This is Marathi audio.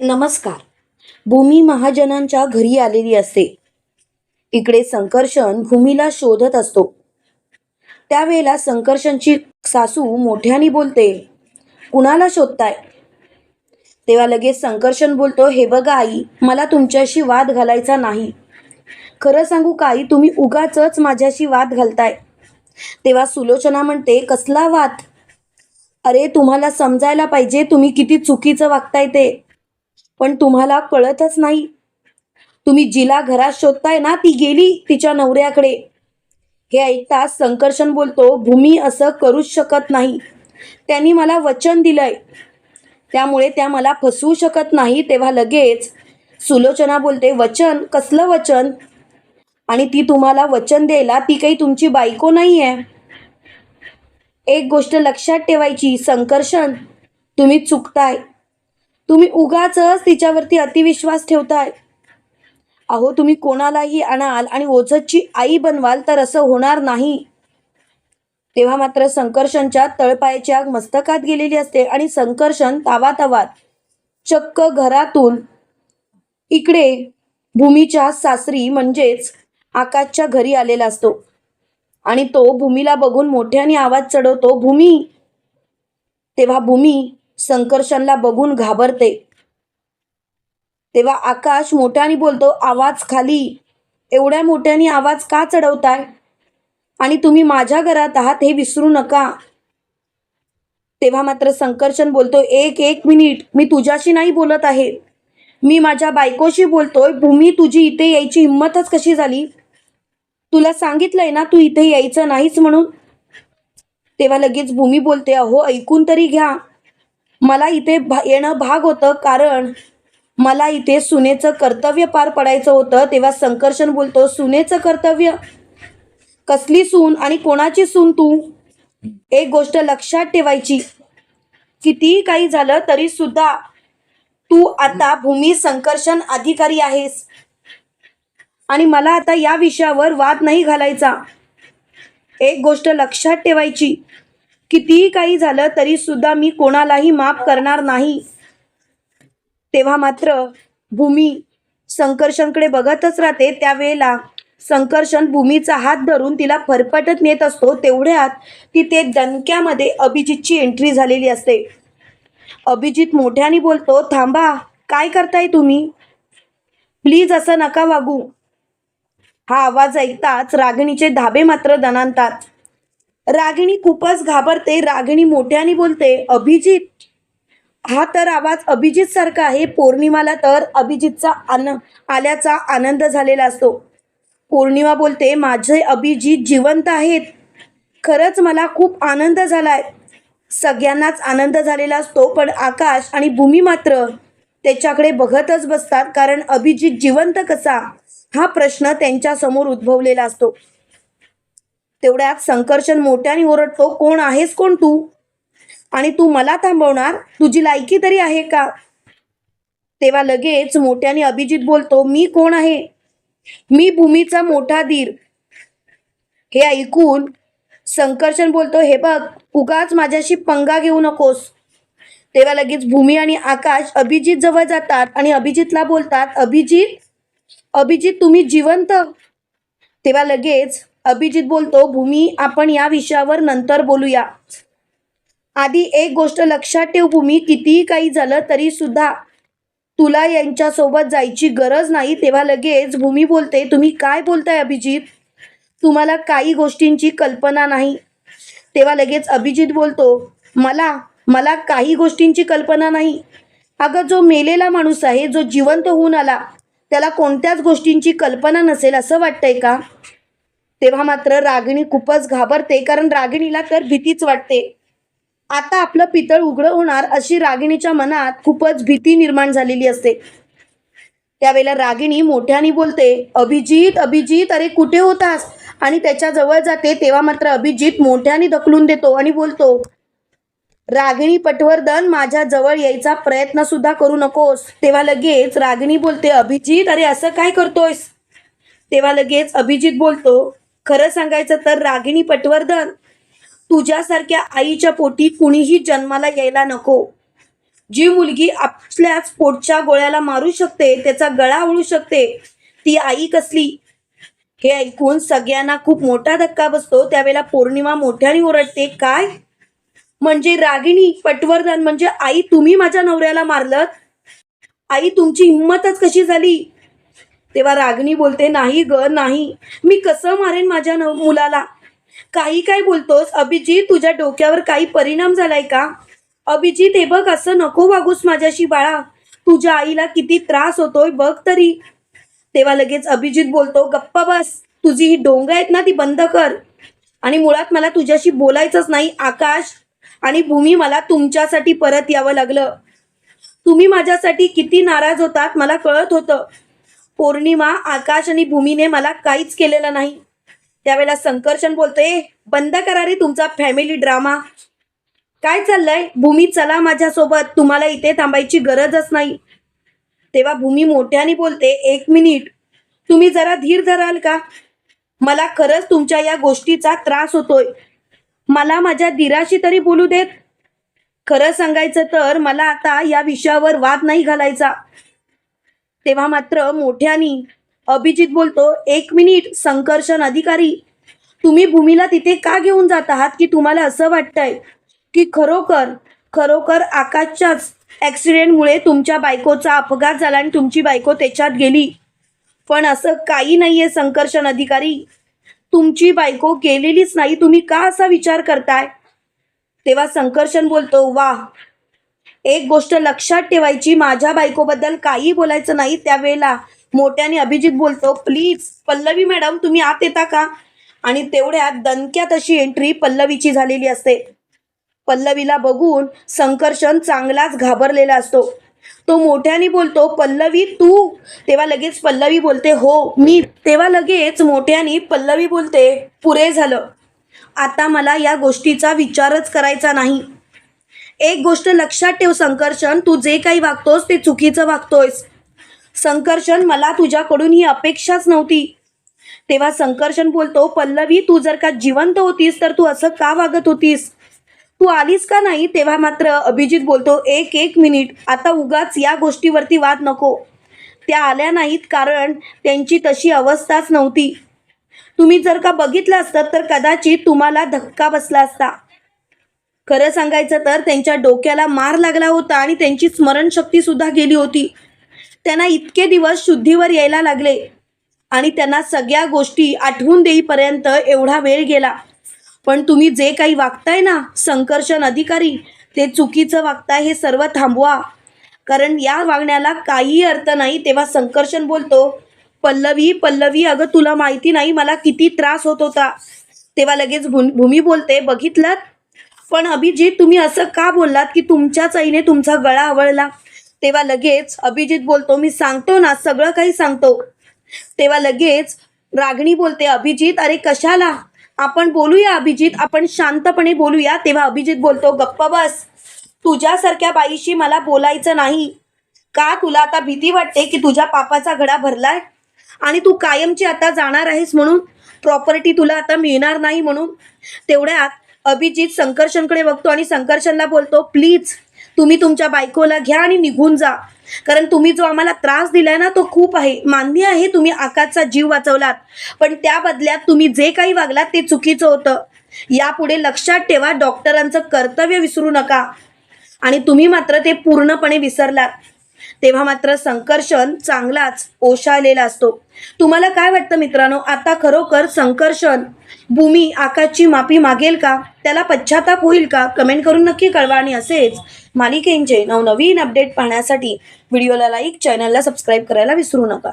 नमस्कार. भूमी महाजनांच्या घरी आलेली असते. इकडे संकर्षण भूमीला शोधत असतो. त्यावेळेला संकर्षणची सासू मोठ्याने बोलते कुणाला शोधताय? तेव्हा लगेच संकर्षण बोलतो हे बघा आई मला तुमच्याशी वाद घालायचा नाही. खरं सांगू काही तुम्ही उगाच माझ्याशी वाद घालताय. तेव्हा सुलोचना म्हणते कसला वाद? अरे तुम्हाला समजायला पाहिजे तुम्ही किती चुकीचं वागताय ते. पण तुम्हाला कळतच नाही. तुम्ही जिला घरात शोधताय ना ती गेली तिच्या नवऱ्याकडे. हे ऐकताच संकर्षण बोलतो भूमी असं करूच शकत नाही. त्यांनी मला वचन दिलंय. त्यामुळे त्या मला फसवू शकत नाही. तेव्हा लगेच सुलोचना बोलते वचन? कसलं वचन? आणि ती तुम्हाला वचन द्यायला ती काही तुमची बायको नाही आहे एक गोष्ट लक्षात ठेवायची संकर्षण. तुम्ही चुकताय. तुम्ही उगाच तिच्यावरती अतिविश्वास ठेवताय. अहो तुम्ही कोणालाही आणाल आणि ओझतची आई बनवाल तर असं होणार नाही. तेव्हा मात्र संकर्षणच्या तळपायाची आग मस्तकात गेलेली असते आणि संकर्षण तावातावात चक्क घरातून इकडे भूमीच्या सासरी म्हणजेच आकाशच्या घरी आलेला असतो. आणि तो भूमीला बघून मोठ्याने आवाज चढवतो भूमी! तेव्हा भूमी संकर्षणला बघून घाबरते. तेव्हा आकाश मोठ्याने बोलतो आवाज खाली. एवढ्या मोठ्याने आवाज का चढवताय? आणि तुम्ही माझ्या घरात आहात हे विसरू नका. तेव्हा मात्र संकर्षण बोलतो एक एक मिनिट. मी तुझ्याशी नाही बोलत आहे. मी माझ्या बायकोशी बोलतोय. भूमी तुझी इथे यायची हिंमतच कशी झाली? तुला सांगितलंय ना तू इथे यायचं नाहीच म्हणून? तेव्हा लगेच भूमी बोलते अहो ऐकून तरी घ्या. मला इथे भा येणं भाग होतं कारण मला इथे सुनेचं कर्तव्य पार पडायचं होतं. तेव्हा संकर्षण बोलतो सुनेचं कर्तव्य? कसली सून आणि कोणाची सून तू? एक गोष्ट लक्षात ठेवायची. कितीही काही झालं तरी सुद्धा तू आता भूमी संकर्षण अधिकारी आहेस. आणि मला आता या विषयावर वाद नाही घालायचा. एक गोष्ट लक्षात ठेवायची. कितीही काही झालं तरी सुद्धा मी कोणालाही माफ करणार नाही. तेव्हा मात्र भूमी संकर्षणकडे बघतच राहते. त्यावेळेला संकर्षण भूमीचा हात धरून तिला फरफटत नेत असतो. तेवढ्यात तिथे दणक्यामध्ये अभिजितची एंट्री झालेली असते. अभिजित मोठ्याने बोलतो थांबा काय करताय तुम्ही? प्लीज असं नका वागू. हा आवाज ऐकताच रागिणीचे धाबे मात्र दणानतात रागिणी खूपच घाबरते. रागिणी मोठ्याने बोलते अभिजित. हा तर आवाज अभिजित सारखा आहे. पौर्णिमाला तर अभिजितचा आन आल्याचा आनंद झालेला असतो. पौर्णिमा बोलते माझे अभिजित जिवंत आहेत. खरंच मला खूप आनंद झालाय. सगळ्यांनाच आनंद झालेला असतो पण आकाश आणि भूमी मात्र त्याच्याकडे बघतच बसतात कारण अभिजित जिवंत कसा? हा प्रश्न त्यांच्यासमोर उद्भवलेला असतो. तेवढ्यात संकर्षण मोठ्याने ओरडतो कोण आहेस? कोण तू? आणि तू मला थांबवणार? तुझी लायकी तरी आहे का? तेव्हा लगेच मोठ्याने अभिजित बोलतो मी कोण आहे? मी भूमीचा मोठा धीर हे ऐकून संकर्षण बोलतो हे बघ उगाच माझ्याशी पंगा घेऊ नकोस. तेव्हा लगेच भूमी आणि आकाश अभिजित जवळ जातात आणि अभिजितला बोलतात अभिजित अभिजित तुम्ही जिवंत? तेव्हा लगेच अभिजित बोलतो भूमी आपण या विषयावर नंतर बोलूया. आधी एक गोष्ट लक्षात ठेव भूमी कितीही काही झालं तरी सुद्धा तुला यांच्यासोबत जायची गरज नाही. तेव्हा लगेच भूमी बोलते तुम्ही काय बोलताय अभिजित? तुम्हाला काही गोष्टींची कल्पना नाही. तेव्हा लगेच अभिजित बोलतो मला मला काही गोष्टींची कल्पना नाही. अगं जो मेलेला माणूस आहे जो जिवंत होऊन आला त्याला कोणत्याच गोष्टींची कल्पना नसेल असं वाटतंय का? तेव्हा मात्र रागिणी खूपच घाबरते कारण रागिणीला तर भीतीच वाटते. आता आपलं पितळ उघडं होणार अशी रागिणीच्या मनात खूपच भीती निर्माण झालेली असते. त्यावेळेला रागिणी मोठ्याने बोलते अभिजित अभिजित अरे कुठे होतास? आणि त्याच्याजवळ जाते तेव्हा मात्र अभिजित मोठ्याने ढकलून देतो आणि बोलतो रागिणी पटवर्धन माझ्या जवळ यायचा प्रयत्न सुद्धा करू नकोस. तेव्हा लगेच रागिणी बोलते अभिजित अरे असं काय करतोयस? तेव्हा लगेच अभिजित बोलतो खरं सांगायचं तर रागिणी पटवर्धन तुझ्यासारख्या आईच्या पोटी कुणीही जन्माला यायला नको. जी मुलगी आपल्याच पोटच्या गोळ्याला मारू शकते त्याचा गळा आवळू शकते ती आई कसली? हे ऐकून सगळ्यांना खूप मोठा धक्का बसतो. त्यावेळेला पौर्णिमा मोठ्याने ओरडते. काय? म्हणजे रागिणी पटवर्धन म्हणजे आई तुम्ही माझ्या नवऱ्याला मारलं? आई तुमची हिंमतच कशी झाली? तेव्हा रागणी बोलते नाही ग नाही. मी कसं मारेन माझ्या मुलाला? काही काय बोलतोस? अभिजित तुझ्या डोक्यावर काही परिणाम झालाय का? अभिजित हे बघ असं नको वागूस माझ्याशी बाळा. तुझ्या आईला किती त्रास होतोय बघ तरी. तेव्हा लगेच अभिजित बोलतो गप्पा बस. तुझी ही डोंग आहेत ना ती बंद कर. आणि मुळात मला तुझ्याशी बोलायचंच नाही आकाश. आणि भूमी मला तुमच्यासाठी परत यावं लागलं. तुम्ही माझ्यासाठी किती नाराज होतात मला कळत होतं. पौर्णिमा आकाश आणि भूमीने मला काहीच केलेलं नाही. त्यावेळेला संकर्षण बोलतोय बंद करा रे तुमचा फॅमिली ड्रामा काय चाललंय? भूमी चला माझ्यासोबत तुम्हाला इथे थांबायची गरजच नाही. तेव्हा भूमी मोठ्याने बोलते एक मिनिट तुम्ही जरा धीर धराल का? मला खरंच तुमच्या या गोष्टीचा त्रास होतोय. मला माझ्या धीराशी तरी बोलू देत? खरं सांगायचं तर मला आता या विषयावर वाद नाही घालायचा. तेव्हा मात्र मोठ्यानी अभिजित बोलतो एक मिनिट संकर्षण अधिकारी तुम्ही भूमीला तिथे का घेऊन जात आहात की तुम्हाला असं वाटतंय की खरोखर खरोखर आकाशच्याच ॲक्सिडेंटमुळे तुमच्या बायकोचा अपघात झाला आणि तुमची बायको त्याच्यात गेली? पण असं काही नाही आहे संकर्षण अधिकारी. तुमची बायको गेलेलीच नाही तुम्ही का असा विचार करताय? तेव्हा संकर्षण बोलतो वा एक गोष्ट लक्षात ठेवायची माझ्या बायकोबद्दल काही बोलायचं नाही त्यावेळेला. मोठ्याने अभिजित बोलतो प्लीज पल्लवी मॅडम तुम्ही आत येता का? आणि तेवढ्यात दणक्यात अशी एंट्री पल्लवीची झालेली असते. पल्लवीला बघून संकर्षण चांगलाच घाबरलेला असतो. तो मोठ्याने बोलतो पल्लवी तू? तेव्हा लगेच पल्लवी बोलते हो मी. तेव्हा लगेच मोठ्याने पल्लवी बोलते पुरे झालं. आता मला या गोष्टीचा विचारच करायचा नाही. एक गोष्ट लक्षात ठेव संकर्षण. तू जे काही वागतोस ते चुकीचं वागतोयस. संकर्षण मला तुझ्याकडून ही अपेक्षाच नव्हती. तेव्हा संकर्षण बोलतो पल्लवी तू जर का जिवंत होतीस तर तू असं का वागत होतीस? तू आलीस का नाही? तेव्हा मात्र अभिजित बोलतो एक एक मिनिट. आता उगाच या गोष्टीवरती वाद नको. त्या आल्या नाहीत कारण त्यांची तशी अवस्थाच नव्हती. तुम्ही जर का बघितलं असतं तर कदाचित तुम्हाला धक्का बसला असता. खरं सांगायचं तर त्यांच्या डोक्याला मार लागला होता आणि त्यांची स्मरणशक्ती सुद्धा गेली होती. त्यांना इतके दिवस शुद्धीवर यायला लागले आणि त्यांना सगळ्या गोष्टी आठवून देईपर्यंत एवढा वेळ गेला. पण तुम्ही जे काही वागताय ना संकर्षण अधिकारी ते चुकीचं वागताय हे सर्व थांबवा. कारण या वागण्याला काहीही अर्थ नाही तेव्हा संकर्षण बोलतो पल्लवी पल्लवी अगं तुला माहिती नाही मला किती त्रास होत होता. तेव्हा लगेच भूम भूमी बोलते बघितलं पण अभिजित तुम्ही असं का बोललात की तुमच्याच आईने तुमचा गळा आवळला? तेव्हा लगेच अभिजित बोलतो मी सांगतो ना सगळं काही सांगतो. तेव्हा लगेच रागणी बोलते अभिजित अरे कशाला? आपण बोलूया अभिजित आपण शांतपणे बोलूया. तेव्हा अभिजित बोलतो गप्प बस. तुझ्यासारख्या बाईशी मला बोलायचं नाही. का तुला आता भीती वाटते की तुझ्या पापाचा घडा भरलाय? आणि तू कायमची आता जाणार आहेस म्हणून? प्रॉपर्टी तुला आता मिळणार नाही म्हणून? तेवढ्यात अभिजित संकर्षणकडे बघतो आणि संकर्षणला बोलतो प्लीज तुम्ही तुमच्या बायकोला घ्या आणि निघून जा. कारण तुम्ही जो आम्हाला त्रास दिलाय ना तो खूप आहे. मान्य आहे तुम्ही आकाशचा जीव वाचवलात. पण त्या बदल्यात तुम्ही जे काही वागलात ते चुकीचं होतं. यापुढे लक्षात ठेवा डॉक्टरांचं कर्तव्य विसरू नका. आणि तुम्ही मात्र ते पूर्णपणे विसरलात. तेव्हा मात्र संकर्षण चांगलाच ओशाळलेला असतो. तुम्हाला काय वाटतं मित्रांनो? आता खरोखर संकर्षण भूमी आकाशची माफी मागेल का? त्याला पश्चाताप होईल का? कमेंट करून नक्की कळवा आणि असेच मालिकेंचे नवनवीन अपडेट पाहण्यासाठी व्हिडिओला लाईक चॅनलला सबस्क्राईब करायला विसरू नका.